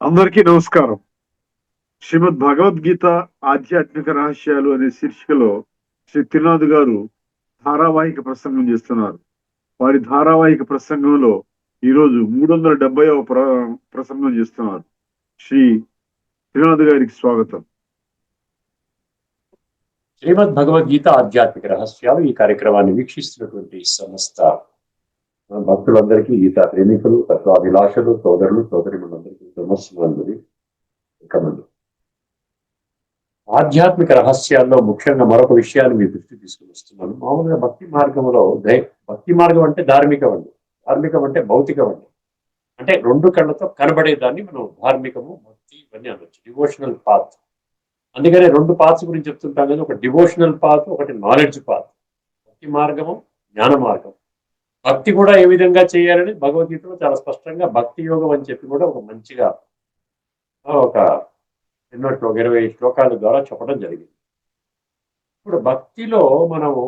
అందరికీ నమస్కారం. శ్రీమద్ భగవద్గీత ఆధ్యాత్మిక రహస్యాలు అనే శీర్షికలో శ్రీ తిరునాథ్ గారు ధారావాహిక ప్రసంగం చేస్తున్నారు. వారి ధారావాహిక ప్రసంగంలో ఈరోజు మూడు వందల డెబ్బైవ ప్ర ప్రసంగం చేస్తున్నారు. శ్రీ తిరునాథ్ గారికి స్వాగతం. శ్రీమద్ భగవద్గీత ఆధ్యాత్మిక రహస్యాలు ఈ కార్యక్రమాన్ని వీక్షిస్తున్నటువంటి సంస్థ భక్తులందరికీ గీతా ప్రేమికులు తత్వాభిలాషలు సోదరులు సోదరిమణులందరికీ నమస్కారం కమలు ఆధ్యాత్మిక రహస్యాల్లో ముఖ్యంగా మరొక విషయాన్ని మీ దృష్టి తీసుకుని వస్తున్నాను. మామూలుగా భక్తి మార్గంలో దై భక్తి మార్గం అంటే ధార్మికం అండి ధార్మికం అంటే భౌతికం అండి అంటే రెండు కళ్ళతో కనబడేదాన్ని మనం ధార్మికము భక్తి ఇవన్నీ అనొచ్చు. Devotional path. అందుకనే రెండు పాత్స్ గురించి చెప్తుంటాం కదా ఒక డివోషనల్ పాత్ ఒకటి నాలెడ్జ్ పాత్. భక్తి మార్గము జ్ఞాన మార్గం. భక్తి కూడా ఏ విధంగా చేయాలని భగవద్గీతలో చాలా స్పష్టంగా భక్తి యోగం అని చెప్పి కూడా ఒక మంచిగా ఒక ఎన్నో శ్లోక ఇరవై శ్లోకాల ద్వారా చెప్పడం జరిగింది. ఇప్పుడు భక్తిలో మనము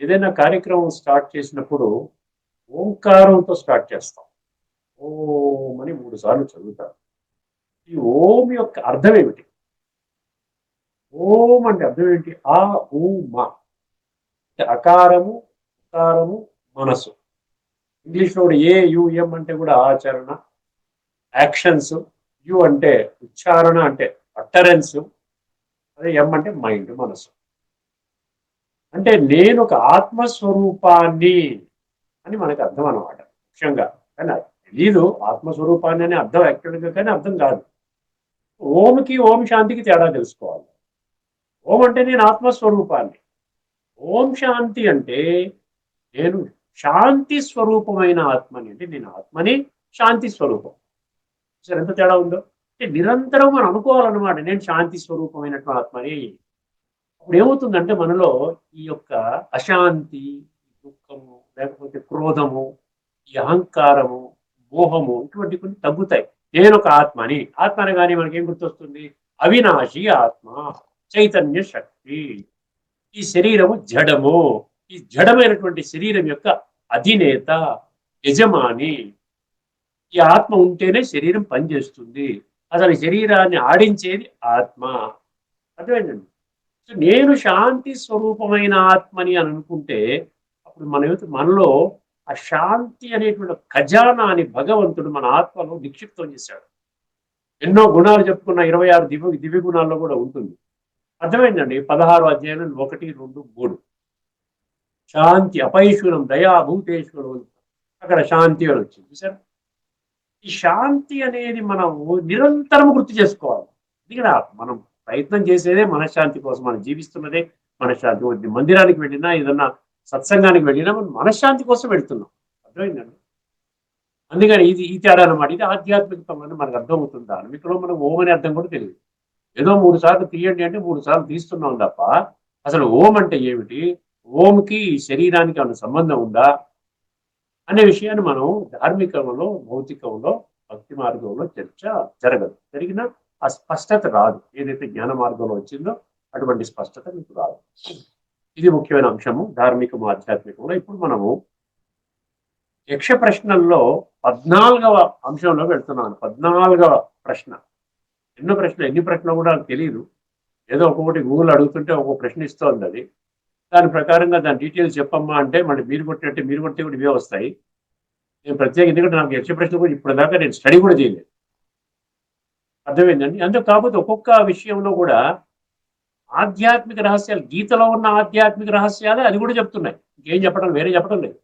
ఏదైనా కార్యక్రమం స్టార్ట్ చేసినప్పుడు ఓంకారంతో స్టార్ట్ చేస్తాం. ఓం అని మూడు సార్లు చదువుతారు ఈ ఓం యొక్క అర్థం ఏమిటి? ఓం అంటే అర్థం ఏంటి ఆ ఊ మా. అంటే అకారము ఉకారము మనసు. ఇంగ్లీష్లో కూడా ఏ యుఎం అంటే కూడా ఆచరణ. యాక్షన్స్ యు అంటే ఉచ్చారణ అంటే అటరెన్స్ అదే ఎం అంటే మైండ్ మనసు. అంటే నేను ఒక ఆత్మస్వరూపాన్ని అని మనకు అర్థం అనమాట ముఖ్యంగా. కానీ తెలీదు ఆత్మస్వరూపాన్ని అనే అర్థం యాక్చువల్గా కానీ అర్థం కాదు. ఓంకి ఓం శాంతికి తేడా తెలుసుకోవాలి. ఓం అంటే నేను ఆత్మస్వరూపాన్ని. ఓం శాంతి అంటే నేను శాంతి స్వరూపమైన ఆత్మని అంటే నేను ఆత్మని శాంతి స్వరూపం. సరే ఎంత తేడా ఉందో? అంటే నిరంతరం మనం అనుకోవాలన్నమాట నేను శాంతి స్వరూపమైనటువంటి ఆత్మని. అప్పుడు ఏమవుతుందంటే మనలో ఈ యొక్క అశాంతి దుఃఖము లేకపోతే క్రోధము ఈ అహంకారము మోహము ఇటువంటి కొన్ని తగ్గుతాయి. నేను ఒక ఆత్మని. ఆత్మ అనగానే మనకేం గుర్తొస్తుంది? అవినాశి ఆత్మ చైతన్య శక్తి. ఈ శరీరము జడము. ఈ జడమైనటువంటి శరీరం యొక్క అధినేత యజమాని. ఈ ఆత్మ ఉంటేనే శరీరం పనిచేస్తుంది. అసలు శరీరాన్ని ఆడించేది ఆత్మ. అర్థమైందండి? సో నేను శాంతి స్వరూపమైన ఆత్మని అని అనుకుంటే అప్పుడు మన మనలో ఆ శాంతి అనేటువంటి ఖజానాని భగవంతుడు మన ఆత్మలో నిక్షిప్తం చేశాడు. ఎన్నో గుణాలు చెప్పుకున్న ఇరవై ఆరు దివ్య దివ్య గుణాల్లో కూడా ఉంటుంది. అర్థమైందండి? పదహారు అధ్యాయం ఒకటి రెండు మూడు. శాంతి అపైశ్వరం దయా భూతేశ్వరం అక్కడ శాంతి అని వచ్చింది. చూసారు ఈ శాంతి అనేది మనం నిరంతరం గుర్తు చేసుకోవాలి. ఇక్కడ మనం ప్రయత్నం చేసేదే మనశ్శాంతి కోసం మనం జీవిస్తున్నదే మనశ్శాంతి. మందిరానికి వెళ్ళినా ఏదన్నా సత్సంగానికి వెళ్ళినా మనం మనశ్శాంతి కోసం వెళ్తున్నాం. అర్థమైందండి? అందుకని ఇది ఈ తేడా అనమాట ఇది ఆధ్యాత్మికతం అని మనకు అర్థమవుతుంది. ధార్మికలో మనకు ఓం అనే అర్థం కూడా తెలియదు. ఏదో మూడు సార్లు తీయండి అంటే మూడు సార్లు తీస్తున్నాం తప్ప అసలు ఓం అంటే ఏమిటి? ఓంకి శరీరానికి అన్న సంబంధం ఉందా? అనే విషయాన్ని మనం ధార్మికంలో భౌతికంలో భక్తి మార్గంలో చర్చ జరగదు. జరిగినా ఆ స్పష్టత రాదు. ఏదైతే జ్ఞాన మార్గంలో వచ్చిందో అటువంటి స్పష్టత మీకు రాదు. ఇది ముఖ్యమైన అంశము. ధార్మికము ఆధ్యాత్మికంలో ఇప్పుడు మనము యక్ష ప్రశ్నల్లో పద్నాలుగవ అంశంలో వెళ్తున్నాను. పద్నాలుగవ ప్రశ్న. ఎన్నో ప్రశ్న ఎన్ని ప్రశ్నలు కూడా నాకు తెలియదు ఏదో ఒక్కొక్కటి గూగుల్ అడుగుతుంటే ఒక్కొక్క ప్రశ్న ఇస్తోంది అది దాని ప్రకారంగా దాని డీటెయిల్స్ చెప్పమ్మా అంటే మళ్ళీ మీరు కొట్టినట్టే మీరు కొట్టే కూడా ఇవే వస్తాయి. నేను ప్రత్యేక ఎందుకంటే నాకు ఎక్స్ ప్రశ్న కూడా ఇప్పుడు దాకా నేను స్టడీ కూడా చేయలేదు. అర్థమైందండి? అందుకు కాకపోతే ఒక్కొక్క విషయంలో కూడా ఆధ్యాత్మిక రహస్యాలు గీతలో ఉన్న ఆధ్యాత్మిక రహస్యాలే అది కూడా చెప్తున్నాయి. ఇంకేం చెప్పడం వేరే చెప్పడం లేదు.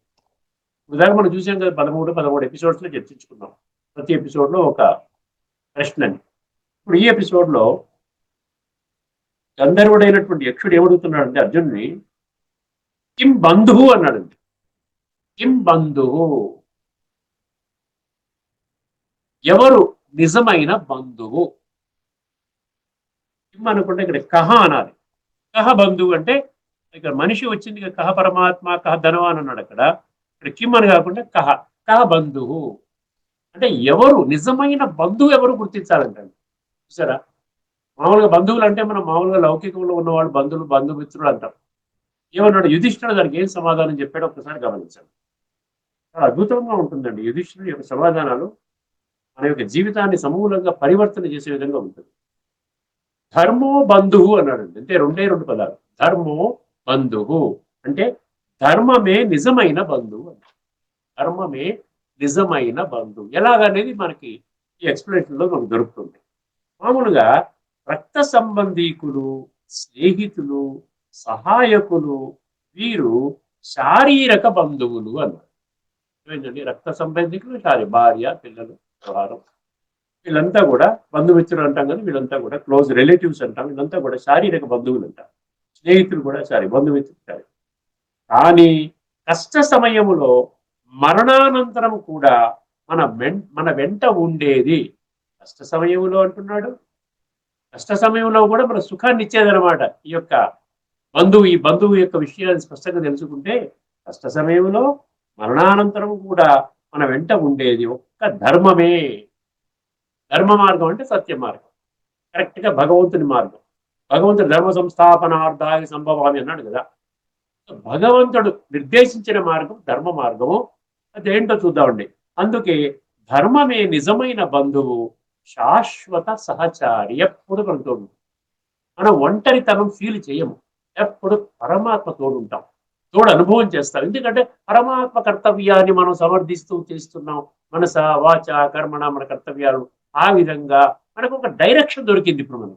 ఉదాహరణ మనం చూసాం కదా పదమూడు పదమూడు ఎపిసోడ్స్లో చర్చించుకున్నాం. ప్రతి ఎపిసోడ్లో ఒక ప్రశ్నని ఇప్పుడు ఈ ఎపిసోడ్లో గంధర్వుడైనటువంటి యక్షుడు ఏమడుగుతున్నాడంటే అర్జునుని కిం బంధువు అన్నాడు. కిం బంధువు. ఎవరు నిజమైన బంధువు? కిమ్ అనుకుంటే ఇక్కడ కహ అనాలి. కహ బంధువు అంటే ఇక్కడ మనిషి వచ్చింది కహ పరమాత్మ కహ ధనవాన్ అన్నాడు అక్కడ. ఇక్కడ కిమ్ అని కాకుండా కహ కహ బంధువు. అంటే ఎవరు నిజమైన బంధువు ఎవరు గుర్తించాలంటే? చూసారా? మామూలుగా బంధువులు అంటే మనం మామూలుగా లౌకికంలో ఉన్నవాళ్ళు బంధువులు బంధుమిత్రులు అంటాం. ఏమన్నాడు? యుధిష్ఠుడు దానికి ఏం సమాధానం చెప్పాడో ఒకసారి గమనించాను చాలా అద్భుతంగా ఉంటుందండి యుధిష్ఠుడు యొక్క సమాధానాలు. మన యొక్క జీవితాన్ని సమూలంగా పరివర్తన చేసే విధంగా ఉంటుంది. ధర్మో బంధువు అన్నాడు అంటే రెండే రెండు పదాలు. ధర్మో బంధువు అంటే ధర్మమే నిజమైన బంధువు అన్నాడు. ధర్మమే నిజమైన బంధువు ఎలాగనేది మనకి ఈ ఎక్స్ప్లెనేషన్లో మనకు దొరుకుతుంది. మామూలుగా రక్త సంబంధీకులు స్నేహితులు సహాయకులు వీరు శారీరక బంధువులు అన్నారు. ఏంటండి రక్త సంబంధికులు శారీ భార్య పిల్లలు వ్యవహారం వీళ్ళంతా కూడా బంధుమిత్రులు అంటాం కానీ వీళ్ళంతా కూడా క్లోజ్ రిలేటివ్స్ అంటాం వీళ్ళంతా కూడా శారీరక బంధువులు అంటారు స్నేహితులు కూడా సారీ బంధుమిత్రులు సారీ కానీ కష్ట సమయములో మరణానంతరం కూడా మన వెం- మన వెంట ఉండేది కష్ట సమయంలో అంటున్నాడు. కష్ట సమయంలో కూడా మన సుఖాన్ని ఇచ్చేదనమాట ఈ యొక్క బంధువు ఈ బంధువు యొక్క విషయాన్ని స్పష్టంగా తెలుసుకుంటే కష్ట సమయంలో మరణానంతరం కూడా మన వెంట ఉండేది ఒక్క ధర్మమే. ధర్మ మార్గం అంటే సత్య మార్గం. కరెక్ట్గా భగవంతుని మార్గం. భగవంతుడు ధర్మ సంస్థాపనార్థాయ సంభవామి అన్నాడు కదా. భగవంతుడు నిర్దేశించిన మార్గం ధర్మ మార్గము. అదేంటో చూద్దామండి. అందుకే ధర్మమే నిజమైన బంధువు శాశ్వత సహచారి ఎప్పుడు మన మనం ఒంటరితనం ఫీల్ చేయము. ఎప్పుడు పరమాత్మ తోడుంటాం తోడు అనుభవం చేస్తాం. ఎందుకంటే పరమాత్మ కర్తవ్యాన్ని మనం సమర్థిస్తూ చేస్తున్నాం. మనస వాచ కర్మణ మన కర్తవ్యాలు. ఆ విధంగా మనకు ఒక డైరెక్షన్ దొరికింది ఇప్పుడు మనం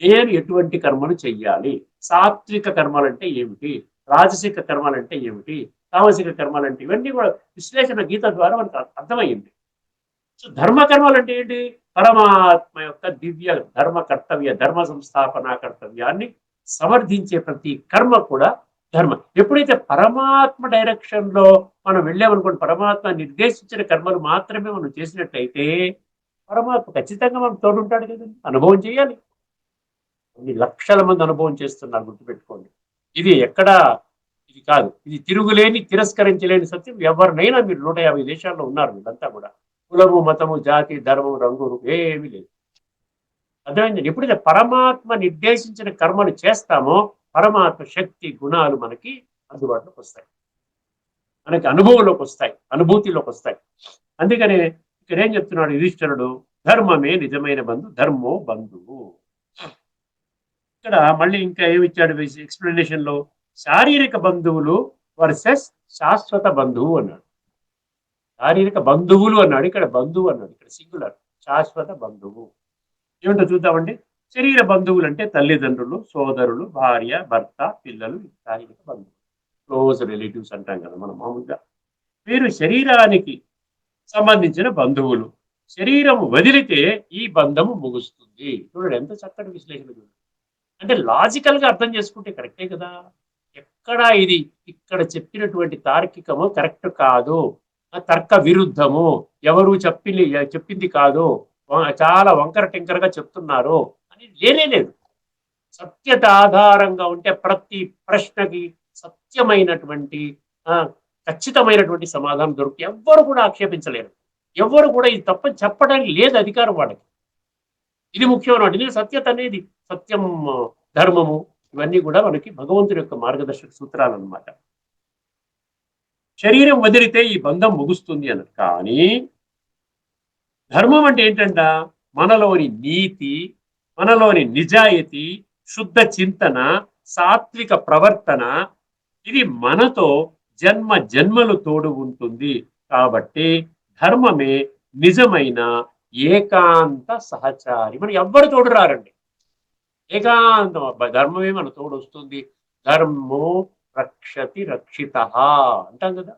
నేను ఎటువంటి కర్మలు చెయ్యాలి? సాత్విక కర్మలు అంటే ఏమిటి? రాజసిక కర్మలు అంటే ఏమిటి? తామసిక కర్మలు అంటే ఇవన్నీ కూడా విశ్లేషణ గీత ద్వారా మనకు అర్థమైంది సో ధర్మ కర్మలు అంటే ఏంటి? పరమాత్మ యొక్క దివ్య ధర్మ కర్తవ్య ధర్మ సంస్థాపన కర్తవ్యాన్ని సమర్థించే ప్రతి కర్మ కూడా ధర్మ. ఎప్పుడైతే పరమాత్మ డైరెక్షన్లో మనం వెళ్ళామనుకోండి పరమాత్మ నిర్దేశించిన కర్మలు మాత్రమే మనం చేసినట్టయితే పరమాత్మ ఖచ్చితంగా మనం తోడుంటాడు కదండి. అనుభవం చేయాలి. కొన్ని లక్షల మంది అనుభవం చేస్తున్నారు గుర్తుపెట్టుకోండి. ఇది ఎక్కడా ఇది కాదు. ఇది తిరుగులేని తిరస్కరించలేని సత్యం. ఎవరినైనా మీరు నూట యాభై దేశాల్లో ఉన్నారు వీళ్ళంతా కూడా. కులము మతము జాతి ధర్మం రంగు ఏమీ లేదు. అర్థమైంది ఎప్పుడైతే పరమాత్మ నిర్దేశించిన కర్మలు చేస్తామో పరమాత్మ శక్తి గుణాలు మనకి అందుబాటులోకి వస్తాయి. మనకి అనుభవంలోకి వస్తాయి అనుభూతిలోకి వస్తాయి. అందుకనే ఇక్కడ ఏం చెప్తున్నాడు యుధిష్ఠరుడు? ధర్మమే నిజమైన బంధు ధర్మో బంధువు ఇక్కడ మళ్ళీ ఇంకా ఏమిచ్చాడు ఎక్స్ప్లెనేషన్లో? శారీరక బంధువులు వర్సెస్ శాశ్వత బంధువు అన్నాడు. శారీరక బంధువులు అన్నాడు ఇక్కడ బంధువు అన్నాడు ఇక్కడ సింగులర్ శాశ్వత బంధువు. ఏమిటో చూద్దామండి? శరీర బంధువులు అంటే తల్లిదండ్రులు సోదరులు భార్య భర్త పిల్లలు శారీరక బంధువులు. క్లోజ్ రిలేటివ్స్ అంటాం కదా మనం మామూలుగా. వీరు శరీరానికి సంబంధించిన బంధువులు. శరీరం వదిలితే ఈ బంధము ముగుస్తుంది. చూడండి ఎంత చక్కటి విశ్లేషణ చూడండి. అంటే లాజికల్గా అర్థం చేసుకుంటే కరెక్టే కదా. ఎక్కడ ఇది ఇక్కడ చెప్పినటువంటి తార్కికము కరెక్ట్ కాదు. ఆ తర్క విరుద్ధము. ఎవరు చెప్పింది చెప్పింది కాదు చాలా వంకర టింకరగా చెప్తున్నారు అని లేనే లేదు. సత్యత ఆధారంగా ఉంటే ప్రతి ప్రశ్నకి సత్యమైనటువంటి ఆ, ఖచ్చితమైనటువంటి సమాధానం దొరికి ఎవ్వరు కూడా ఆక్షేపించలేరు. ఎవ్వరు కూడా ఇది తప్ప చెప్పడానికి లేదు అధికారం వాళ్ళకి. ఇది ముఖ్యమైన ఎందుకంటే సత్యత అనేది సత్యం ధర్మము ఇవన్నీ కూడా మనకి భగవంతుడి యొక్క మార్గదర్శక సూత్రాలు అన్నమాట. శరీరం వదిలితే ఈ బంధం ముగుస్తుంది అన్నారు కానీ ధర్మం అంటే ఏంటంట? మనలోని నీతి మనలోని నిజాయితీ శుద్ధ చింతన సాత్విక ప్రవర్తన ఇది మనతో జన్మ జన్మలు తోడు ఉంటుంది. కాబట్టి ధర్మమే నిజమైన ఏకాంత సహచారి. మనం ఎవ్వరు తోడు రారండి? ఏకాంతం ధర్మమే మన తోడు వస్తుంది. ధర్మో రక్షతి రక్షిత అంటాం కదా?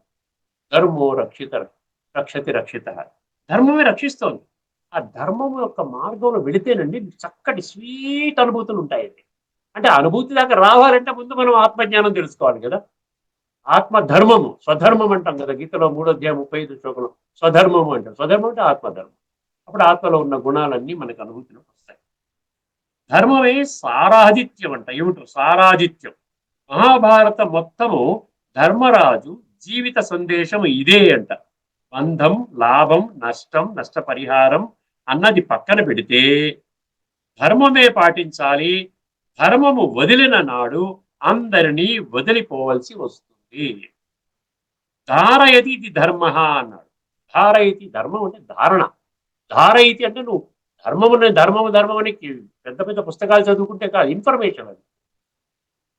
ధర్మో రక్షిత రక్షతి రక్షిత. ధర్మమే రక్షిస్తోంది. ఆ ధర్మం యొక్క మార్గంలో వెళితేనండి చక్కటి స్వీట్ అనుభూతులు ఉంటాయండి. అంటే అనుభూతి దాకా రావాలంటే ముందు మనం ఆత్మజ్ఞానం తెలుసుకోవాలి కదా. ఆత్మ ధర్మము స్వధర్మం అంటాం కదా గీతలో మూడో అధ్యాయం ముప్పై ఐదు శ్లోకంలో. స్వధర్మము అంటాం. స్వధర్మం అంటే ఆత్మధర్మం. అప్పుడు ఆత్మలో ఉన్న గుణాలన్నీ మనకు అనుభూతిలోకి వస్తాయి. ధర్మమే సారాధిత్యం అంట. ఏమిటో సారాధిత్యం. మహాభారత మొత్తము ధర్మరాజు జీవిత సందేశం ఇదే అంట. బంధం లాభం నష్టం నష్టపరిహారం అన్నది పక్కన పెడితే ధర్మమే పాటించాలి ధర్మము వదిలిన నాడు అందరినీ వదిలిపోవలసి వస్తుంది. ధారయతి ఇది ధర్మ అన్నాడు. ధారయతి ధర్మం అంటే ధారణ. ధారయతి అంటే నువ్వు ధర్మము ధర్మము ధర్మం అని పెద్ద పెద్ద పుస్తకాలు చదువుకుంటే కాదు ఇన్ఫర్మేషన్ అది.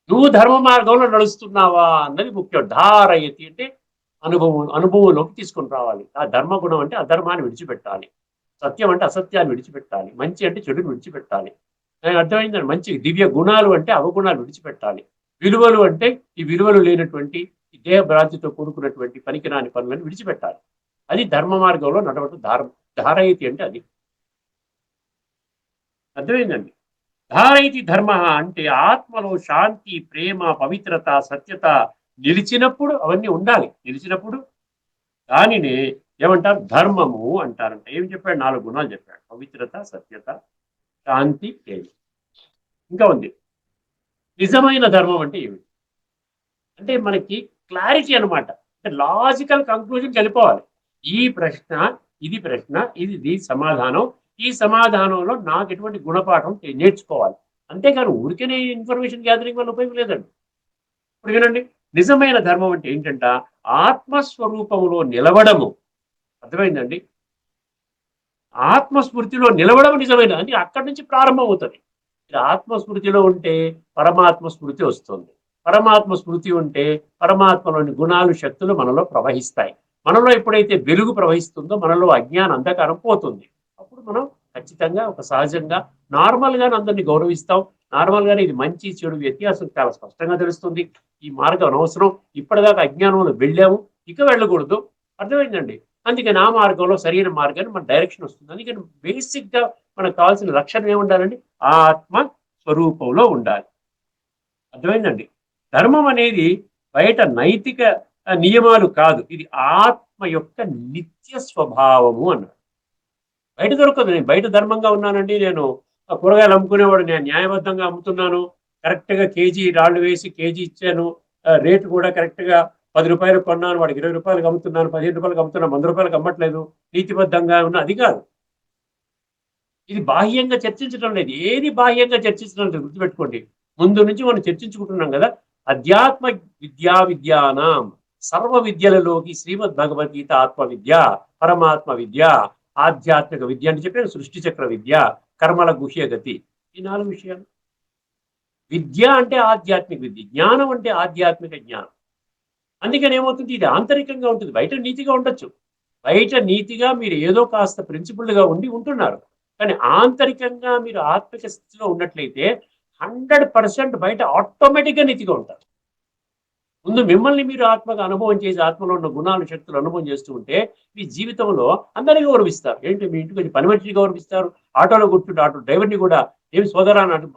నువ్వు ధర్మ మార్గంలో నడుస్తున్నావా అన్నది ముఖ్యం. ధారయతి అంటే అనుభవం అనుభవంలోకి తీసుకొని రావాలి. ఆ ధర్మ గుణం అంటే అధర్మాన్ని విడిచిపెట్టాలి. సత్యం అంటే అసత్యాన్ని విడిచిపెట్టాలి. మంచి అంటే చెడుని విడిచిపెట్టాలి. అర్థమైందని అర్థమైందండి మంచి దివ్య గుణాలు అంటే అవగుణాలు విడిచిపెట్టాలి. విలువలు అంటే ఈ విలువలు లేనటువంటి ఈ దేహ భ్రాంతితో కూడుకున్నటువంటి పనికిరాని పనులను విడిచిపెట్టాలి. అది ధర్మ మార్గంలో నడవటం ధార ధారయతి అంటే అది. అర్థమైందండి? ధారయతి ధర్మ అంటే ఆత్మలో శాంతి ప్రేమ పవిత్రత సత్యత నిలిచినప్పుడు అవన్నీ ఉండాలి. నిలిచినప్పుడు దానిని ఏమంటారు? ధర్మము అంటారంట. ఏం చెప్పాడు? నాలుగు గుణాలు చెప్పాడు. పవిత్రత సత్యత శాంతి ఏమి ఇంకా ఉంది. నిజమైన ధర్మం అంటే ఏమిటి? అంటే మనకి క్లారిటీ అనమాట అంటే లాజికల్ కంక్లూజన్ వెళ్ళిపోవాలి. ఈ ప్రశ్న ఇది ప్రశ్న ఇది ఇది సమాధానం. ఈ సమాధానంలో నాకు ఎటువంటి గుణపాఠం నేర్చుకోవాలి. అంతేకాని ఊరికే ఇన్ఫర్మేషన్ గ్యాదరింగ్ వల్ల ఉపయోగం లేదండి. ఇప్పుడు వినండి. నిజమైన ధర్మం అంటే ఏంటంట ఆత్మస్వరూపములో నిలవడము అర్థమైందండి? ఆత్మస్మృతిలో నిలవడం నిజమైన అని అక్కడి నుంచి ప్రారంభం అవుతుంది ఇది ఆత్మస్మృతిలో ఉంటే పరమాత్మ స్మృతి వస్తుంది. పరమాత్మ స్మృతి ఉంటే పరమాత్మలోని గుణాలు శక్తులు మనలో ప్రవహిస్తాయి. మనలో ఎప్పుడైతే వెలుగు ప్రవహిస్తుందో మనలో అజ్ఞాన అంధకారం పోతుంది. అప్పుడు మనం ఖచ్చితంగా ఒక సహజంగా నార్మల్గానే అందరినీ గౌరవిస్తాం. నార్మల్గానే ఇది మంచి చెడు వ్యత్యాసం చాలా స్పష్టంగా తెలుస్తుంది. ఈ మార్గం అనవసరం. ఇప్పటిదాకా అజ్ఞానంలో వెళ్ళాము. ఇక వెళ్ళకూడదు. అర్థమైందండి? అందుకని ఆ మార్గంలో సరైన మార్గాన్ని మన డైరెక్షన్ వస్తుంది. అందుకని బేసిక్గా మనకు కావాల్సిన లక్షణం ఏముండాలండి? ఆత్మ స్వరూపంలో ఉండాలి. అర్థమైందండి? ధర్మం అనేది బయట నైతిక నియమాలు కాదు. ఇది ఆత్మ యొక్క నిత్య స్వభావము అన్నాడు. బయట దొరకదు నేను బయట ధర్మంగా ఉన్నానండి. నేను కూరగాయలు అమ్ముకునేవాడు. నేను న్యాయబద్ధంగా అమ్ముతున్నాను. కరెక్ట్గా కేజీ రాళ్ళు వేసి కేజీ ఇచ్చాను. రేటు కూడా కరెక్ట్గా పది రూపాయలు కొన్నాను. వాడికి ఇరవై రూపాయలకు అమ్ముతున్నాను. పదిహేను రూపాయలకు అమ్ముతున్నాను. వంద రూపాయలకు అమ్మట్లేదు. నీతిబద్ధంగా ఉన్న అది కాదు. ఇది బాహ్యంగా చర్చించడం లేదు. ఏది బాహ్యంగా చర్చించడం లేదు. గుర్తుపెట్టుకోండి. ముందు నుంచి మనం చర్చించుకుంటున్నాం కదా. అధ్యాత్మ విద్యా విద్యానం. సర్వ విద్యలలోకి శ్రీమద్ భగవద్గీత ఆత్మ విద్య పరమాత్మ విద్య ఆధ్యాత్మిక విద్య అని చెప్పాను సృష్టి చక్ర విద్య కర్మల గుహ్య గతి. ఈ నాలుగు విషయాలు. విద్య అంటే ఆధ్యాత్మిక విద్య జ్ఞానం అంటే ఆధ్యాత్మిక జ్ఞానం. అందుకని ఏమవుతుంది? ఇది ఆంతరికంగా ఉంటుంది బయట నీతిగా ఉండొచ్చు. బయట నీతిగా మీరు ఏదో కాస్త ప్రిన్సిపుల్గా ఉండి ఉంటున్నారు. కానీ ఆంతరికంగా మీరు ఆత్మిక స్థితిలో ఉన్నట్లయితే హండ్రెడ్ పర్సెంట్ బయట ఆటోమేటిక్గా నీతిగా ఉంటారు. ముందు మిమ్మల్ని మీరు ఆత్మగా అనుభవం చేసి ఆత్మలో ఉన్న గుణాలు శక్తులు అనుభవం చేస్తూ ఉంటే మీ జీవితంలో అందరినీ గౌరవిస్తారు. ఏంటి? మీ ఇంటికి వచ్చి పని మనిషిని గౌరవిస్తారు. ఆటోలో కూర్చుంటే ఆటో డ్రైవర్ని కూడా ఏమి సోదరా అని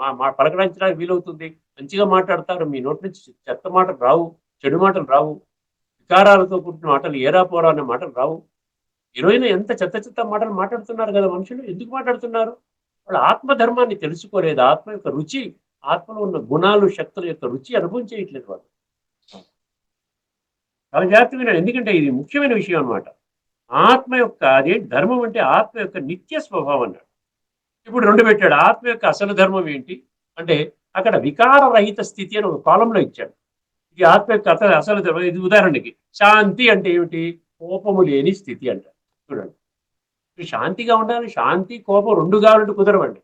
పలకరించడానికి వీలవుతుంది. మంచిగా మాట్లాడతారు. మీ నోటి నుంచి చెత్త మాటలు రావు చెడు మాటలు రావు. వికారాలతో కూడిన మాటలు ఏరా పోరా అనే మాటలు రావు. ఈరోజున ఎంత చెత్త చెత్త మాటలు మాట్లాడుతున్నారు కదా మనుషులు? ఎందుకు మాట్లాడుతున్నారు? వాళ్ళు ఆత్మధర్మాన్ని తెలుసుకోలేదు. ఆత్మ యొక్క రుచి ఆత్మలో ఉన్న గుణాలు శక్తుల యొక్క రుచి అనుభవం చేయట్లేదు వాళ్ళు. చాలా జాగ్రత్తగా వినండి. ఎందుకంటే ఇది ముఖ్యమైన విషయం అన్నమాట. ఆత్మ యొక్క అదే ధర్మం అంటే ఆత్మ యొక్క నిత్య స్వభావం అన్నాడు. ఇప్పుడు రెండు పెట్టాడు. ఆత్మ యొక్క అసలు ధర్మం ఏంటి? అంటే అక్కడ వికార రహిత స్థితి అని ఒక కాలంలో ఇచ్చాడు. ఇది ఆత్మ యొక్క అసలు ధర్మం. ఇది ఉదాహరణకి శాంతి అంటే ఏమిటి? కోపము లేని స్థితి అంటారు చూడండి. శాంతిగా ఉండాలి. శాంతి కోపం రెండు కావాలంటే కుదరవండి.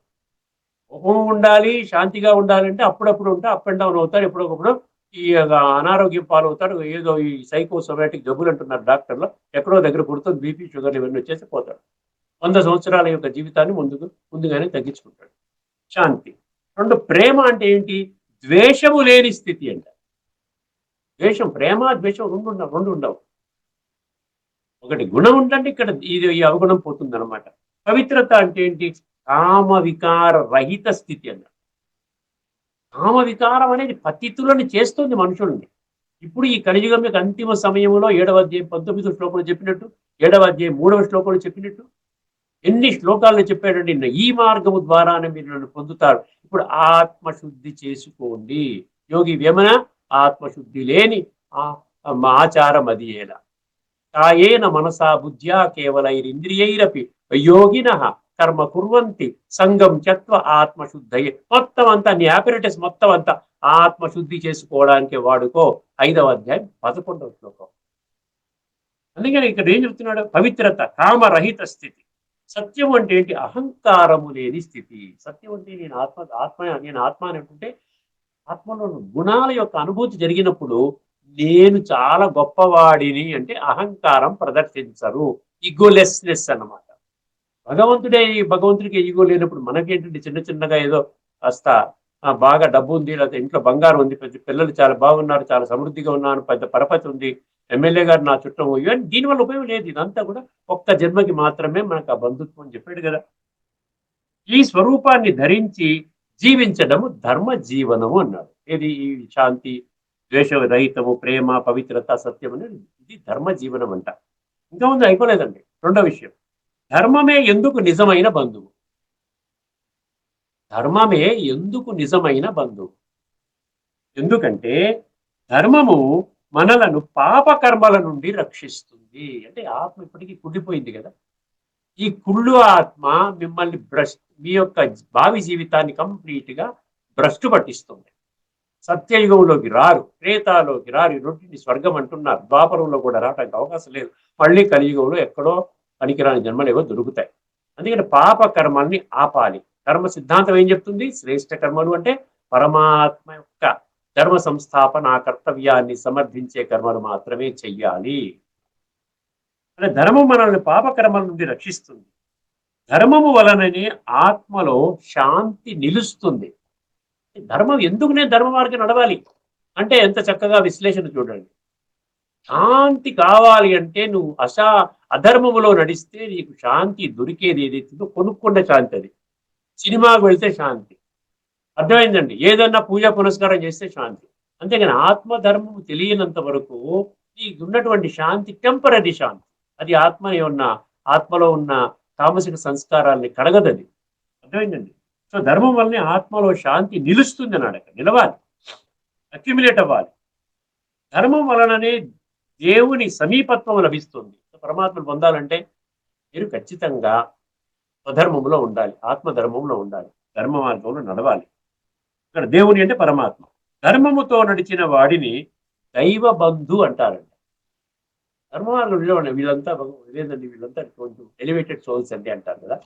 కోపం ఉండాలి శాంతిగా ఉండాలంటే అప్పుడప్పుడు ఉంటే అప్ అండ్ డౌన్ అవుతారు ఎప్పుడొకప్పుడు ఈ అనారోగ్యం పాలవుతాడు. ఏదో ఈ సైకోసోమాటిక్ జబ్బులు అంటున్నారు డాక్టర్లు. ఎక్కడో దగ్గర పుడుతుంది బీపీ షుగర్ ఇవన్నీ వచ్చేసి పోతాడు. వంద సంవత్సరాల యొక్క జీవితాన్ని ముందుకు ముందుగానే తగ్గించుకుంటాడు. శాంతి. రెండు ప్రేమ అంటే ఏంటి? ద్వేషము లేని స్థితి అంట. ద్వేషం ప్రేమ ద్వేషం రెండు ఉండవు రెండు ఉండవు. ఒకటి గుణం ఉందంటే ఇక్కడ ఇది ఈ అవగుణం పోతుంది అనమాట పవిత్రత అంటే ఏంటి? కామ వికార రహిత స్థితి అన్న కామ వికారం అనేది పతితులను చేస్తుంది మనుషుల్ని. ఇప్పుడు ఈ కలియుగం యొక్క అంతిమ సమయంలో ఏడవ అధ్యాయం పంతొమ్మిదో శ్లోకంలో చెప్పినట్టు ఏడవ అధ్యాయం మూడవ శ్లోకంలో చెప్పినట్టు ఎన్ని శ్లోకాల్లో చెప్పాడండి? ఈ మార్గము ద్వారానే మీరు నన్ను పొందుతారు. ఇప్పుడు ఆత్మశుద్ధి చేసుకోండి. యోగి వేమన ఆత్మశుద్ధి లేని ఆ ఆచారం అది ఏలా. కాయేన మనసా బుద్ధ్యా కేవలైరింద్రియైరపి. యోగిన కర్మ కుర్వంతి సంగం చత్వ ఆత్మశుద్ధయే. మొత్తం అంతా నీ ఆపరేటర్స్ మొత్తం అంతా ఆత్మశుద్ధి చేసుకోవడానికి వాడుకో. ఐదవ అధ్యాయం పదకొండవ శ్లోకం. అందుకని ఇక్కడ ఏం చెప్తున్నాడు? పవిత్రత కామరహిత స్థితి. సత్యం అంటే ఏంటి? అహంకారము లేని స్థితి. సత్యం అంటే నేను ఆత్మ ఆత్మ నేను ఆత్మ అని అంటుంటే ఆత్మలో గుణాల యొక్క అనుభూతి జరిగినప్పుడు నేను చాలా గొప్పవాడిని అంటే అహంకారం ప్రదర్శించరు. ఇగోలెస్నెస్ అన్నమాట. భగవంతుడే ఈ భగవంతుడికి ఈగో లేనప్పుడు మనకేంటంటే చిన్న చిన్నగా ఏదో కాస్త బాగా డబ్బు ఉంది లేకపోతే ఇంట్లో బంగారం ఉంది పెద్ద పిల్లలు చాలా బాగున్నారు చాలా సమృద్ధిగా ఉన్నారు పెద్ద పరపతి ఉంది ఎమ్మెల్యే గారు నా చుట్టం ఇవన్నీ దీనివల్ల ఉపయోగం లేదు. ఇదంతా కూడా ఒక్క జన్మకి మాత్రమే మనకు ఆ బంధుత్వం అని చెప్పాడు కదా. ఈ స్వరూపాన్ని ధరించి జీవించడము ధర్మ జీవనము అన్నాడు. ఏది? ఈ శాంతి ద్వేష రహితము ప్రేమ పవిత్రత సత్యం అనేది ఇది ధర్మ జీవనం అంట. ఇంకా ఉంది అయిపోలేదండి. రెండో విషయం. ధర్మమే ఎందుకు నిజమైన బంధువు? ధర్మమే ఎందుకు నిజమైన బంధువు? ఎందుకంటే ధర్మము మనలను పాపకర్మల నుండి రక్షిస్తుంది. అంటే ఆత్మ ఇప్పటికీ కుళ్ళిపోయింది కదా. ఈ కుళ్ళు ఆత్మ మిమ్మల్ని భ్రష్ మీ యొక్క భావి జీవితాన్ని కంప్లీట్గా భ్రష్టు పట్టిస్తుంది. సత్యయుగంలోకి రారు త్రేతాలోకి రారు రొట్టిని స్వర్గం అంటున్నారు. ద్వాపరంలో కూడా రావడానికి అవకాశం లేదు. మళ్ళీ కలియుగంలో ఎక్కడో పనికిరాని జన్మలు ఏవో దొరుకుతాయి. అందుకని పాప కర్మల్ని ఆపాలి. కర్మ సిద్ధాంతం ఏం చెప్తుంది? శ్రేష్ఠ కర్మలు అంటే పరమాత్మ యొక్క ధర్మ సంస్థాపన కర్తవ్యాన్ని సమర్థించే కర్మలు మాత్రమే చెయ్యాలి. అంటే ధర్మం మనల్ని పాప కర్మల నుండి రక్షిస్తుంది. ధర్మము వలననే ఆత్మలో శాంతి నిలుస్తుంది. ధర్మం ఎందుకు నేను ధర్మ మార్గం నడవాలి? అంటే ఎంత చక్కగా విశ్లేషణ చూడండి. శాంతి కావాలి అంటే నువ్వు అశా అధర్మములో నడిస్తే నీకు శాంతి దొరికేది ఏదైతుందో కొనుక్కున్న శాంతి అది. సినిమాకు వెళ్తే శాంతి. అర్థమైందండి? ఏదన్నా పూజ పునస్కారం చేస్తే శాంతి. అంతేగాని ఆత్మధర్మము తెలియనంత వరకు నీకు ఉన్నటువంటి శాంతి టెంపరీ శాంతి. అది ఆత్మని ఉన్న ఆత్మలో ఉన్న తామసిక సంస్కారాల్ని కడగదది అర్థమైందండి? సో ధర్మం వల్లనే ఆత్మలో శాంతి నిలుస్తుంది అన్నాడు అక్కడ. నిలవాలి. అక్యుమిలేట్ అవ్వాలి. ధర్మం వలననే దేవుని సమీపత్వం లభిస్తుంది. పరమాత్మను పొందాలంటే మీరు ఖచ్చితంగా స్వధర్మంలో ఉండాలి ఆత్మధర్మంలో ఉండాలి ధర్మ మార్గంలో నడవాలి. ఇక్కడ దేవుని అంటే పరమాత్మ. ధర్మముతో నడిచిన వాడిని దైవ బంధు అంటారండి. ధర్మ మార్గం నిలబడి వీళ్ళంతా లేదండి వీళ్ళంతా కొంచెం ఎలివేటెడ్ సోల్స్ అండి అంటారు కదా.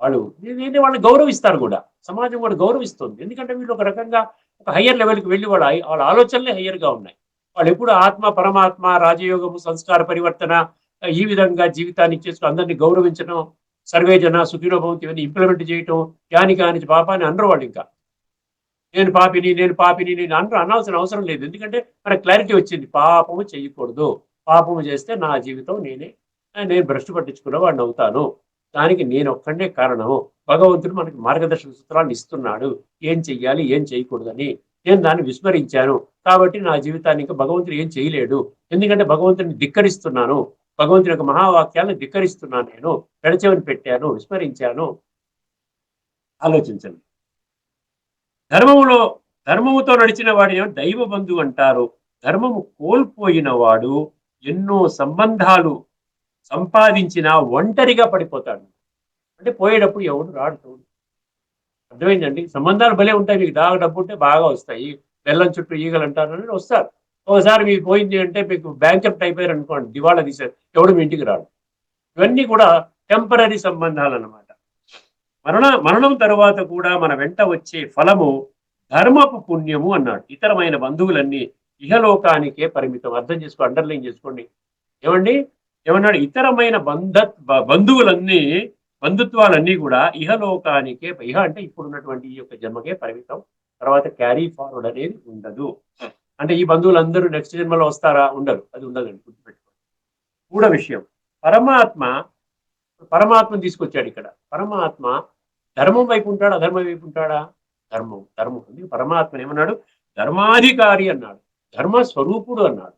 వాళ్ళు ఏంటి వాళ్ళని గౌరవిస్తారు కూడా. సమాజం కూడా గౌరవిస్తుంది. ఎందుకంటే వీళ్ళు ఒక రకంగా ఒక హయ్యర్ లెవెల్కి వెళ్ళి వాళ్ళ వాళ్ళ ఆలోచనలే హయ్యర్గా గా ఉన్నాయి. వాళ్ళు ఎప్పుడు ఆత్మ పరమాత్మ రాజయోగము సంస్కార పరివర్తన ఈ విధంగా జీవితాన్ని ఇచ్చేస్తూ అందరినీ గౌరవించడం సర్వే జన సుఖీనోభవంతి ఇవన్నీ ఇంప్లిమెంట్ చేయటం యాని కాని పాపాన్ని అనరు వాళ్ళు ఇంకా. నేను పాపిని నేను పాపిని నేను అనరు అనాల్సిన అవసరం లేదు. ఎందుకంటే మన క్లారిటీ వచ్చింది పాపము చేయకూడదు. పాపము చేస్తే నా జీవితం నేనే నేను భ్రష్టు పట్టించుకున్న వాడిని అవుతాను. దానికి నేను ఒక్కడే కారణము. భగవంతుడు మనకి మార్గదర్శక సూత్రాన్ని ఇస్తున్నాడు. ఏం చెయ్యాలి ఏం చేయకూడదని. నేను దాన్ని విస్మరించాను. కాబట్టి నా జీవితాన్ని ఇంకా భగవంతుడు ఏం చేయలేడు. ఎందుకంటే భగవంతుడిని ధిక్కరిస్తున్నాను. భగవంతుని యొక్క మహావాక్యాలను ధిక్కరిస్తున్నాను నేను. పెడచెవిని పెట్టాను. విస్మరించాను. ఆలోచించండి. ధర్మములో ధర్మముతో నడిచిన వాడిని దైవ బంధువు అంటారు. ధర్మము కోల్పోయిన వాడు ఎన్నో సంబంధాలు సంపాదించిన ఒంటరిగా పడిపోతాడు. అంటే పోయేటప్పుడు ఎవడు రాడు అర్థమైందండి? సంబంధాలు భలే ఉంటాయి. మీకు బాగా డబ్బు ఉంటే బాగా వస్తాయి. బెల్లం చుట్టూ ఈగలు అంటారు అని వస్తారు. ఒకసారి మీకు పోయింది అంటే మీకు బ్యాంకప్ అయిపోయారు అనుకోండి దివాళా తీశారు ఎవడు మీ ఇంటికి రాడు. ఇవన్నీ కూడా టెంపరీ సంబంధాలు అన్నమాట మరణ మరణం తర్వాత కూడా మన వెంట వచ్చే ఫలము ధర్మపు పుణ్యము అన్నాడు. ఇతరమైన బంధువులన్నీ ఇహలోకానికే పరిమితం. అర్థం చేసుకో అండర్లైన్ చేసుకోండి. ఏమండి? ఏమన్నాడు? ఇతరమైన బంధ బంధువులన్నీ బంధుత్వాలన్నీ కూడా ఇహలోకానికే ఇహ అంటే ఇప్పుడున్నటువంటి ఈ యొక్క జన్మకే పరిమితం తర్వాత క్యారీ ఫార్వర్డ్ అనేది ఉండదు. అంటే ఈ బంధువులందరూ నెక్స్ట్ జన్మలో వస్తారా? ఉండరు. అది ఉండదండి. గుర్తుపెట్టుకోండి. మూడో విషయం. పరమాత్మ పరమాత్మను తీసుకొచ్చాడు ఇక్కడ. పరమాత్మ ధర్మం వైపు ఉంటాడా? అధర్మం వైపు ఉంటాడా? ధర్మం. ధర్మం. అందుకే పరమాత్మ ఏమన్నాడు? ధర్మాధికారి అన్నాడు. ధర్మ స్వరూపుడు అన్నాడు.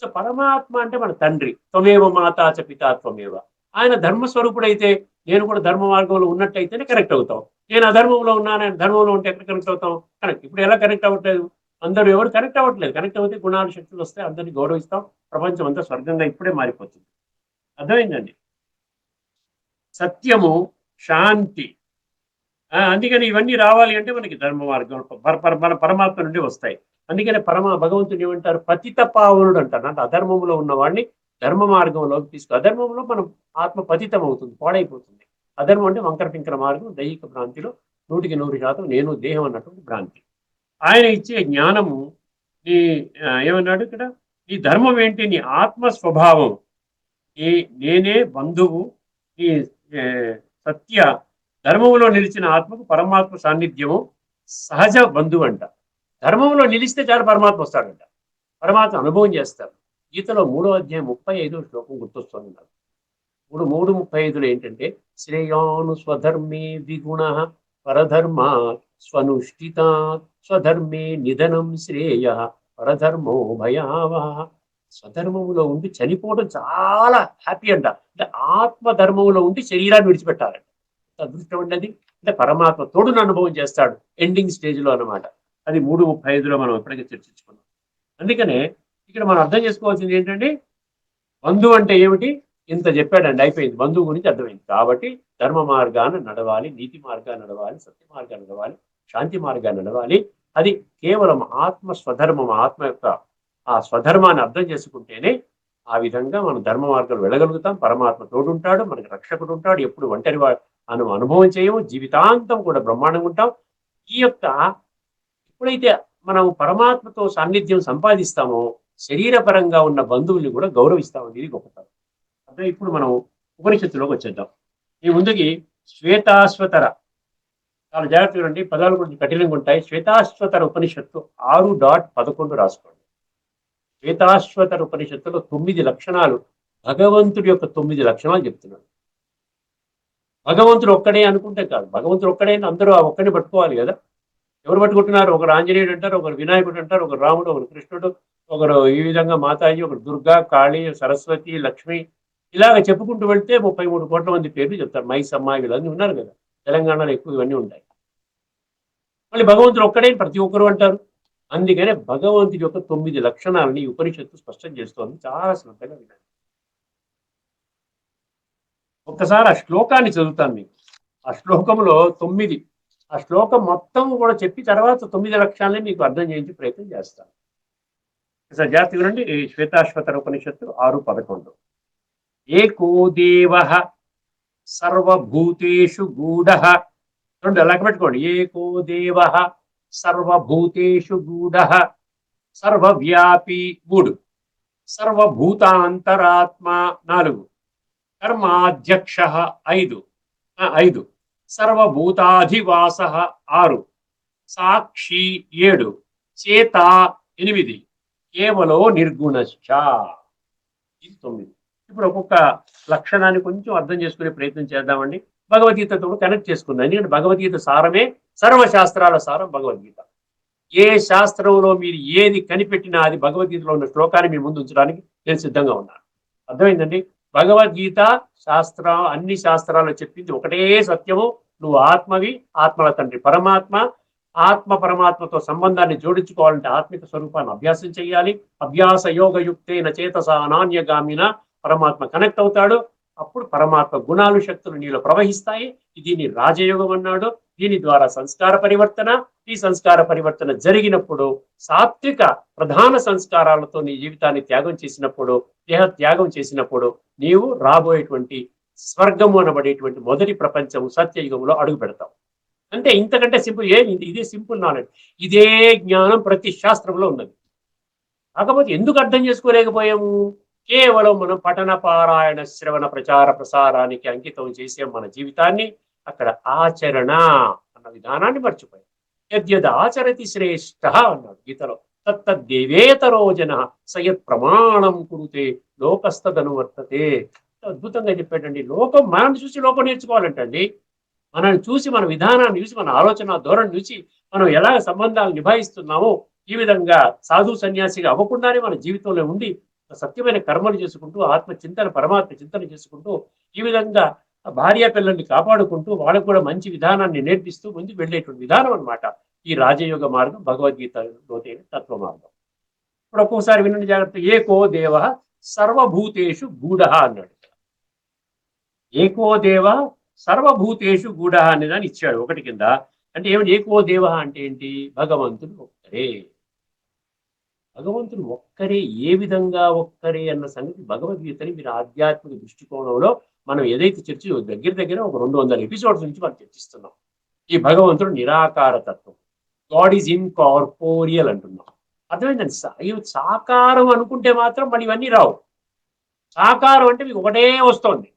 సో పరమాత్మ అంటే మన తండ్రి. త్వమేవ మాతా చ పితా త్వమేవ. ఆయన ధర్మస్వరూపుడు అయితే నేను కూడా ధర్మ మార్గంలో ఉన్నట్టయితేనే కనెక్ట్ అవుతాం. నేను అధర్మంలో ఉన్నానని ధర్మంలో ఉంటే ఎక్కడ కనెక్ట్ అవుతాం కనెక్ట్ ఇప్పుడు ఎలా కనెక్ట్ అవ్వట్లేదు? అందరూ ఎవరు కనెక్ట్ అవ్వట్లేదు? కనెక్ట్ అవుతే గుణాలు శక్తులు వస్తే అందరినీ గౌరవిస్తాం. ప్రపంచం అంతా స్వర్గంగా ఇప్పుడే మారిపోతుంది. అర్థమైందండి? సత్యము శాంతి. ఆ, అందుకని ఇవన్నీ రావాలి అంటే మనకి ధర్మ మార్గం మన పరమాత్మ నుండి వస్తాయి. అందుకనే పరమ భగవంతుని ఏమంటారు? పతిత పావనుడు అంటారు. అంటే అధర్మంలో ఉన్నవాడిని ధర్మ మార్గంలోకి తీసుకు అధర్మంలో మనం ఆత్మ పతితం అవుతుంది పాడైపోతుంది. అధర్మం అంటే వంకర పింకర మార్గం దైహిక భ్రాంతిలో నూటికి నూరు శాతం నేను దేహం అన్నటువంటి భ్రాంతి. ఆయన ఇచ్చే జ్ఞానము నీ ఏమన్నాడు ఇక్కడ? నీ ధర్మం ఏంటి? నీ ఆత్మ స్వభావం నీ నేనే బంధువు నీ సత్య ధర్మములో నిలిచిన ఆత్మకు పరమాత్మ సాన్నిధ్యము సహజ బంధువు అంట. ధర్మంలో నిలిస్తే చాలు పరమాత్మ వస్తాడంట. పరమాత్మ అనుభవం చేస్తాడు. గీతలో మూడో అధ్యాయం ముప్పై ఐదో శ్లోకం గుర్తొస్తుంది నాకు. మూడు మూడు ముప్పై ఐదులో ఏంటంటే శ్రేయాను స్వధర్మే ద్విగుణ పరధర్మ స్వనుష్ఠిత స్వధర్మే నిధనం శ్రేయ పరధర్మో భయావహ. స్వధర్మములో ఉండి చనిపోవడం చాలా హ్యాపీ అంట. అంటే ఆత్మధర్మంలో ఉండి శరీరాన్ని విడిచిపెట్టాలంట. అదృష్టం అండి అది? అంటే పరమాత్మ తోడును అనుభవం చేస్తాడు. ఎండింగ్ స్టేజ్లో అనమాట అన్నమాట. అది మూడు ముప్పై ఐదులో మనం ఎప్పటికీ చర్చించుకున్నాం. అందుకనే ఇక్కడ మనం అర్థం చేసుకోవాల్సింది ఏంటంటే బంధువు అంటే ఏమిటి? ఇంత చెప్పాడండి అయిపోయింది. బంధువు గురించి అర్థమైంది. కాబట్టి ధర్మ మార్గాన నడవాలి నీతి మార్గాన్ని నడవాలి సత్య మార్గాన్ని నడవాలి శాంతి మార్గాన్ని నడవాలి. అది కేవలం ఆత్మ స్వధర్మం ఆత్మ యొక్క ఆ స్వధర్మాన్ని అర్థం చేసుకుంటేనే ఆ విధంగా మనం ధర్మ మార్గంలో వెళ్ళగలుగుతాం. పరమాత్మ తోడుంటాడు మనకి రక్షకుడు ఉంటాడు. ఎప్పుడు ఒంటరి వా- మనం అనుభవం చేయము. జీవితాంతం కూడా బ్రహ్మాండంగా ఉంటాం. ఈ యొక్క ఎప్పుడైతే మనం పరమాత్మతో సాన్నిధ్యం సంపాదిస్తామో శరీరపరంగా ఉన్న బంధువుల్ని కూడా గౌరవిస్తామని ఇది గొప్పతనం. ఇప్పుడు మనం ఉపనిషత్తులోకి వచ్చేద్దాం. ఈ ముందుకి శ్వేతాశ్వతర. చాలా జాగ్రత్తగా ఉండి పదాలు కొంచెం కఠినంగా ఉంటాయి. శ్వేతాశ్వతర ఉపనిషత్తు ఆరు డాట్ పదకొండు రాసుకోండి. శ్వేతాశ్వతర ఉపనిషత్తులో తొమ్మిది లక్షణాలు. భగవంతుడి యొక్క తొమ్మిది లక్షణాలు చెప్తున్నాడు. భగవంతుడు ఒక్కడే అనుకుంటే కాదు. భగవంతుడు ఒక్కడే అందరూ ఆ ఒక్కడిని పట్టుకోవాలి కదా. ఎవరు పట్టుకుంటున్నారు? ఒకరు ఆంజనేయుడు అంటారు ఒకరు వినాయకుడు అంటారు ఒకరు రాముడు ఒకరు కృష్ణుడు ఒకరు ఈ విధంగా మాతాజీ ఒకరు దుర్గా కాళీ సరస్వతి లక్ష్మి ఇలాగ చెప్పుకుంటూ వెళ్తే ముప్పై మూడు కోట్ల మంది పేర్లు చెప్తారు. మైసమ్మ వీళ్ళన్నీ ఉన్నారు కదా. తెలంగాణలో ఎక్కువ ఇవన్నీ ఉంటాయి. మళ్ళీ భగవంతుడు ఒక్కడే ప్రతి ఒక్కరు అంటారు. అందుకనే భగవంతుడి యొక్క తొమ్మిది లక్షణాలని ఉపనిషత్తు స్పష్టం చేస్తోంది. చాలా శ్రద్ధగా వినండి. ఒక్కసారి ఆ శ్లోకాన్ని చదువుతాను మీకు. ఆ శ్లోకంలో తొమ్మిది. ఆ శ్లోకం మొత్తం కూడా చెప్పి తర్వాత తొమ్మిది లక్షణాలని మీకు అర్థం చేయించి ప్రయత్నం చేస్తాను. జాతి జాగ్రత్తగా వినండి. శ్వేతాశ్వతర ఉపనిషత్తు ఆరు పదకొండు. ఏకో దేవ సర్వభూతేషు గూఢ రెండు లెక్క పెట్టుకోండి ఏకో దేవ సర్వభూతేషు గూఢ సర్వవ్యాపి మూడు. సర్వభూతాంతరాత్మ నాలుగు. కర్మాధ్యక్ష ఐదు. ఐదు. సర్వభూతాధివాస ఆరు. సాక్షి ఏడు. చేత ఎనిమిది. కేవలో నిర్గుణశ్చ. ఇది తొమ్మిది. ఇప్పుడు ఒక్కొక్క లక్షణాన్ని కొంచెం అర్థం చేసుకునే ప్రయత్నం చేద్దామండి. భగవద్గీతతో కనెక్ట్ చేసుకుందాం. ఎందుకంటే భగవద్గీత సారమే సర్వశాస్త్రాల సారం భగవద్గీత. ఏ శాస్త్రంలో మీరు ఏది కనిపెట్టినా అది భగవద్గీతలో ఉన్న శ్లోకాన్ని మీ ముందు ఉంచడానికి నేను సిద్ధంగా ఉన్నాను. అర్థమైందండి? భగవద్గీత శాస్త్ర అన్ని శాస్త్రాలు చెప్పింది ఒకటే సత్యము. నువ్వు ఆత్మవి ఆత్మల తండ్రి పరమాత్మ. ఆత్మ పరమాత్మతో సంబంధాన్ని జోడించుకోవాలంటే ఆత్మిక స్వరూపాన్ని అభ్యాసం చేయాలి. అభ్యాస యోగయుక్తైన చేతస అనాన్యగామిన పరమాత్మ కనెక్ట్ అవుతాడు. అప్పుడు పరమాత్మ గుణాలు శక్తులు నీలో ప్రవహిస్తాయి. దీన్ని రాజయోగం అన్నాడు. దీని ద్వారా సంస్కార పరివర్తన. ఈ సంస్కార పరివర్తన జరిగినప్పుడు సాత్విక ప్రధాన సంస్కారాలతో నీ జీవితాన్ని త్యాగం చేసినప్పుడు దేహ త్యాగం చేసినప్పుడు నీవు రాబోయేటువంటి స్వర్గము అనబడేటువంటి మొదటి ప్రపంచము సత్యయుగంలో అడుగు పెడతావు. అంటే ఇంతకంటే సింపుల్ ఏ ఇదే? Simple knowledge. ఇదే జ్ఞానం ప్రతి శాస్త్రంలో ఉన్నది. కాకపోతే ఎందుకు అర్థం చేసుకోలేకపోయాము? కేవలం మనం పఠన పారాయణ శ్రవణ ప్రచార ప్రసారానికి అంకితం చేసే మన జీవితాన్ని అక్కడ ఆచరణ అన్న విధానాన్ని మర్చిపోయాం. యద్యద్ ఆచరతి శ్రేష్ఠ అన్నాడు గీతలో. తత్తద్దేవేతరో జన సయత్ ప్రమాణం కురుతే లోకస్తదనువర్తతే అద్భుతంగా చెప్పాడండి. లోకం మనల్ని చూసి లోకం నేర్చుకోవాలంటండి. మనల్ని చూసి మన విధానాన్ని చూసి మన ఆలోచన ధోరణి చూసి మనం ఎలా సంబంధాలు నిభాయిస్తున్నామో ఈ విధంగా సాధు సన్యాసిగా అవ్వకుండానే మన జీవితంలో ఉండి సత్యమైన కర్మలు చేసుకుంటూ ఆత్మ చింతన పరమాత్మ చింతన చేసుకుంటూ ఈ విధంగా భార్య పిల్లల్ని కాపాడుకుంటూ వాళ్ళకు కూడా మంచి విధానాన్ని నేర్పిస్తూ ముందుకు వెళ్ళేటువంటి విధానం అన్నమాట. ఈ రాజయోగ మార్గం భగవద్గీతలోతే తత్వ మార్గం ఇప్పుడు ఒక్కోసారి వినండి జాగ్రత్త ఏకో దేవ సర్వభూతేషు గూఢ అన్నాడు. ఏకో దేవ సర్వభూతేషు గూఢ అనే దాన్ని ఇచ్చాడు ఒకటి కింద. అంటే ఏమిటి ఏకో దేవ అంటే ఏంటి? భగవంతుడు ఒక్కడే. భగవంతుడు ఒక్కరే ఏ విధంగా ఒక్కరే అన్న సంగతి భగవద్గీతని మీరు ఆధ్యాత్మిక దృష్టికోణంలో మనం ఏదైతే చర్చ దగ్గర దగ్గర ఒక రెండు వందల ఎపిసోడ్స్ నుంచి మనం చర్చిస్తున్నాం. ఈ భగవంతుడు నిరాకార తత్వం. గాడ్ ఈజ్ ఇన్కార్పోరియల్ అంటున్నాం. అర్థమైందండి? సా- ఇవి సాకారం అనుకుంటే మాత్రం మరి ఇవన్నీ రావు. సాకారం అంటే మీకు ఒకటే వస్తోంది.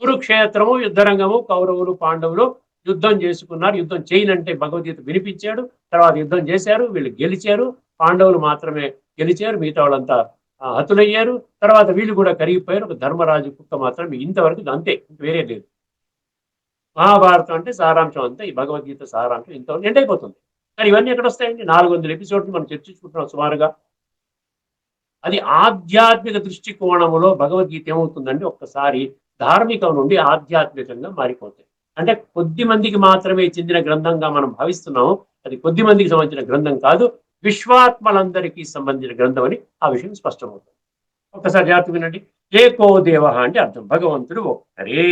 కురుక్షేత్రము యుద్ధరంగము కౌరవులు పాండవులు యుద్ధం చేసుకున్నారు. యుద్ధం చేయనంటే భగవద్గీత వినిపించాడు. తర్వాత యుద్ధం చేశారు. వీళ్ళు గెలిచారు. పాండవులు మాత్రమే గెలిచారు. మిగతా వాళ్ళంతా హతులయ్యారు. తర్వాత వీళ్ళు కూడా కరిగిపోయారు. ఒక ధర్మరాజు కుక్క మాత్రం ఇంతవరకు అంతే. వేరే లేదు. మహాభారతం అంటే సారాంశం అంతా. ఈ భగవద్గీత సారాంశం ఇంతవరకు ఎండ్ అయిపోతుంది కానీ ఇవన్నీ ఎక్కడ వస్తాయండి? నాలుగు వందల ఎపిసోడ్లు మనం చర్చించుకుంటున్నాం సుమారుగా. అది ఆధ్యాత్మిక దృష్టికోణములో భగవద్గీత ఏమవుతుందంటే ఒక్కసారి ధార్మికం నుండి ఆధ్యాత్మికంగా మారిపోతాయి. అంటే కొద్ది మందికి మాత్రమే చెందిన గ్రంథంగా మనం భావిస్తున్నాము. అది కొద్ది మందికి సంబంధించిన గ్రంథం కాదు. విశ్వాత్మలందరికీ సంబంధించిన గ్రంథం అని ఆ విషయం స్పష్టమవుతుంది. ఒక్కసారి జాగ్రత్త వినండి. ఏకో దేవ అంటే అర్థం. భగవంతుడు ఒక్కరే.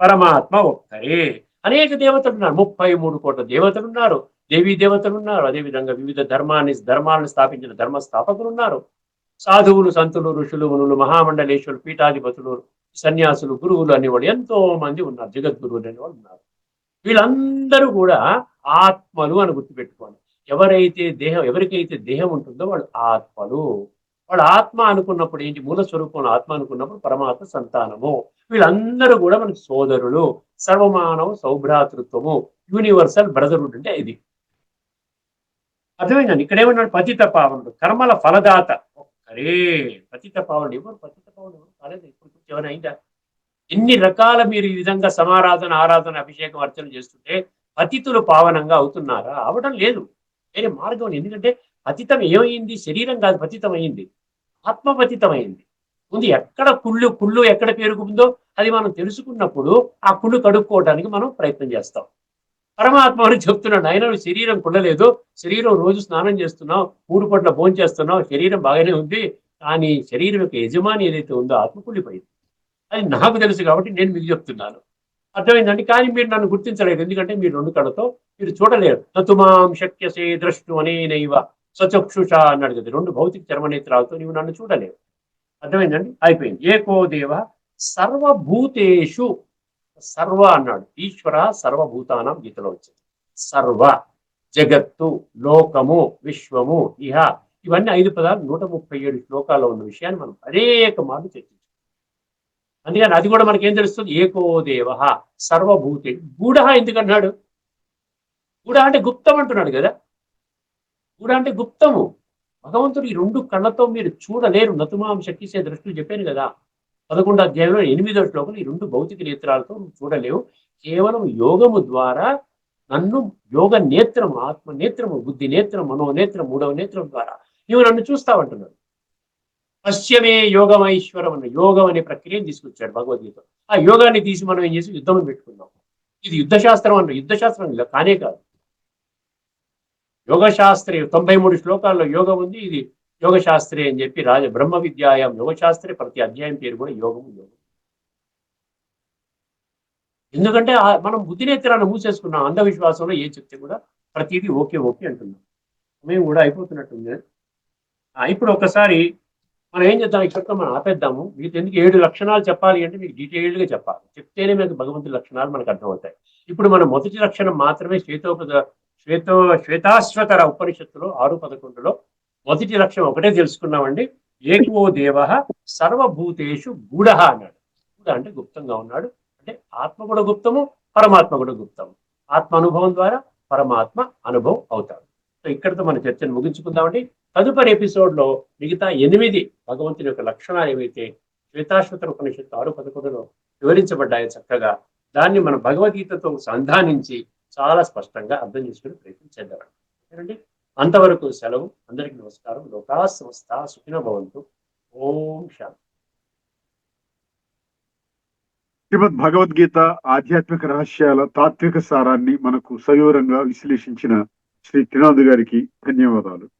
పరమాత్మ ఒక్కరే. అనేక దేవతలు ఉన్నారు. ముప్పై మూడు కోట్ల దేవతలు ఉన్నారు. దేవీ దేవతలు ఉన్నారు. అదేవిధంగా వివిధ ధర్మాన్ని ధర్మాలను స్థాపించిన ధర్మ స్థాపకులు ఉన్నారు. సాధువులు సంతులు ఋషులు మునులు మహామండలేశ్వరులు పీఠాధిపతులు సన్యాసులు గురువులు అనేవాడు ఎంతో మంది ఉన్నారు జగద్గురువులు అనేవాళ్ళు ఉన్నారు. వీళ్ళందరూ కూడా ఆత్మలు అని గుర్తుపెట్టుకోండి ఎవరైతే దేహం ఎవరికైతే దేహం ఉంటుందో వాళ్ళు ఆత్మలు. వాడు ఆత్మ అనుకున్నప్పుడు ఏంటి? మూల స్వరూపం ఆత్మ అనుకున్నప్పుడు పరమాత్మ సంతానము. వీళ్ళందరూ కూడా మనకి సోదరులు. సర్వమానవ సౌభ్రాతృత్వము యూనివర్సల్ బ్రదర్హుడ్ అంటే ఇది. అర్థమైందండి? ఇక్కడ ఏమన్నాడు? పతిత పావనుడు కర్మల ఫలదాత. అరే పతిత పావుడు ఎవరు పతిత పావుడు ఎవరు కాలేదు ఇప్పుడు ఏమైనా అయిందా? ఎన్ని రకాల మీరు ఈ విధంగా సమారాధన ఆరాధన అభిషేకం అర్చన చేస్తుంటే పతితులు పావనంగా అవుతున్నారా? అవడం లేదు. వేరే మార్గం ఎందుకంటే పతితం ఏమైంది? శరీరం కాదు పతితం అయింది. ఆత్మ పతితం అయింది ముందు ఎక్కడ కుళ్ళు కుళ్ళు ఎక్కడ పేరుకుందో అది మనం తెలుసుకున్నప్పుడు ఆ కుళ్ళు కడుక్కోవడానికి మనం ప్రయత్నం చేస్తాం. పరమాత్మ అని చెప్తున్నాడు. ఆయన శరీరం కుళ్ళలేదు. శరీరం రోజు స్నానం చేస్తున్నావు మూడు పట్ల భోజనం చేస్తున్నావు శరీరం బాగానే ఉంది కానీ శరీరం యొక్క యజమాని ఏదైతే ఉందో ఆత్మ కుళ్ళిపోయింది. అది నాకు తెలుసు కాబట్టి నేను మీకు చెప్తున్నాను. అర్థమైందండి? కానీ మీరు నన్ను గుర్తించలేదు. ఎందుకంటే మీరు రెండు కళ్ళతో మీరు చూడలేరు. నతుమాం శక్యసే ద్రష్టు అనేనైవ సచక్షుష అన్నాడు కదా. రెండు భౌతిక చర్మనేత్రాలతో నీవు నన్ను చూడలేవు. అర్థమైందండి? అయిపోయింది. ఏకో దేవ సర్వభూతేషు సర్వ అన్నాడు. ఈశ్వర సర్వభూతానం గీతలో వచ్చింది. సర్వ జగత్తు లోకము విశ్వము ఇహ ఇవన్నీ ఐదు పదాలు నూట ముప్పై ఏడు శ్లోకాల్లో ఉన్న విషయాన్ని మనం అనేక మార్లు చర్చించాం. అందుకని అది కూడా మనకేం తెలుస్తుంది? ఏకో దేవ సర్వభూతే. గూఢ ఎందుకన్నాడు? గూఢ అంటే గుప్తం అంటున్నాడు కదా? గూఢ అంటే గుప్తము. భగవంతుడు ఈ రెండు కళ్ళతో మీరు చూడలేరు. నతుమాం శక్తిసే దృష్టిలు చెప్పాను కదా. పదకొండు అధ్యాయంలో ఎనిమిదో శ్లోకం ఈ రెండు భౌతిక నేత్రాలతో చూడలేవు. కేవలం యోగము ద్వారా నన్ను యోగ నేత్రం ఆత్మ నేత్రము బుద్ధి నేత్రం మనోనేత్రం మూడవ నేత్రం ద్వారా. నీవు నన్ను చూస్తావంటున్నాడు పశ్చిమే యోగమైశ్వరం అన్న యోగం అనే ప్రక్రియను తీసుకొచ్చాడు భగవద్గీత. ఆ యోగాన్ని తీసి మనం ఏం చేసి యుద్ధం పెట్టుకుందాం ఇది యుద్ధశాస్త్రం అన్న యుద్ధశాస్త్రం కానే కాదు. యోగశాస్త్ర తొంభై మూడు శ్లోకాల్లో యోగం ఉంది ఇది యోగశాస్త్రి అని చెప్పి రాజ బ్రహ్మ విద్యాయం యోగశాస్త్రి ప్రతి అధ్యాయం పేరు కూడా యోగము యోగం ఎందుకంటే మనం బుద్ధినేత్రాన్ని మూసేసుకున్నాం అంధవిశ్వాసంలో ఏ చెప్తే కూడా ప్రతిదీ ఓకే ఓకే అంటున్నాం. మేము కూడా అయిపోతున్నట్టుంది. ఇప్పుడు ఒకసారి మనం ఏం చేద్దాం ఇక్కడ మనం ఆపేద్దాము. మీకు ఎందుకు ఏడు లక్షణాలు చెప్పాలి అంటే మీకు డీటెయిల్డ్గా చెప్పాలి. చెప్తేనే మీకు భగవంతుడి లక్షణాలు మనకు అర్థమవుతాయి. ఇప్పుడు మనం మొదటి లక్షణం మాత్రమే శ్వేతోపద శ్వేతో శ్వేతాశ్వతర ఉపనిషత్తులో ఆరు పదకొండులో మొదటి లక్ష్యం ఒకటే తెలుసుకున్నామండి. ఏకో దేవ సర్వభూతేషు గూఢ అన్నాడు. గూఢ అంటే గుప్తంగా ఉన్నాడు. అంటే ఆత్మ కూడా గుప్తము పరమాత్మ కూడా గుప్తము. ఆత్మ అనుభవం ద్వారా పరమాత్మ అనుభవం అవుతాడు. సో ఇక్కడితో మన చర్చను ముగించుకుందామండి. తదుపరి ఎపిసోడ్లో మిగతా ఎనిమిది భగవంతుని యొక్క లక్షణాలు ఏవైతే శ్వేతాశ్వత ఉపనిషత్తు ఆరు పదకొండులో వివరించబడ్డాయో చక్కగా దాన్ని మన భగవద్గీతతో సంధానించి చాలా స్పష్టంగా అర్థం చేసుకునే ప్రయత్నం చేద్దాం అంతవరకు సెలవు. అందరికీ నమస్కారం. లోకా సంస్థ సుఖిన భవంతు. ఓం శాంతి. శ్రీమద్ భగవద్గీత ఆధ్యాత్మిక రహస్యాల తాత్విక సారాన్ని మనకు సవివరంగా విశ్లేషించిన శ్రీ త్రినాథ్ గారికి ధన్యవాదాలు.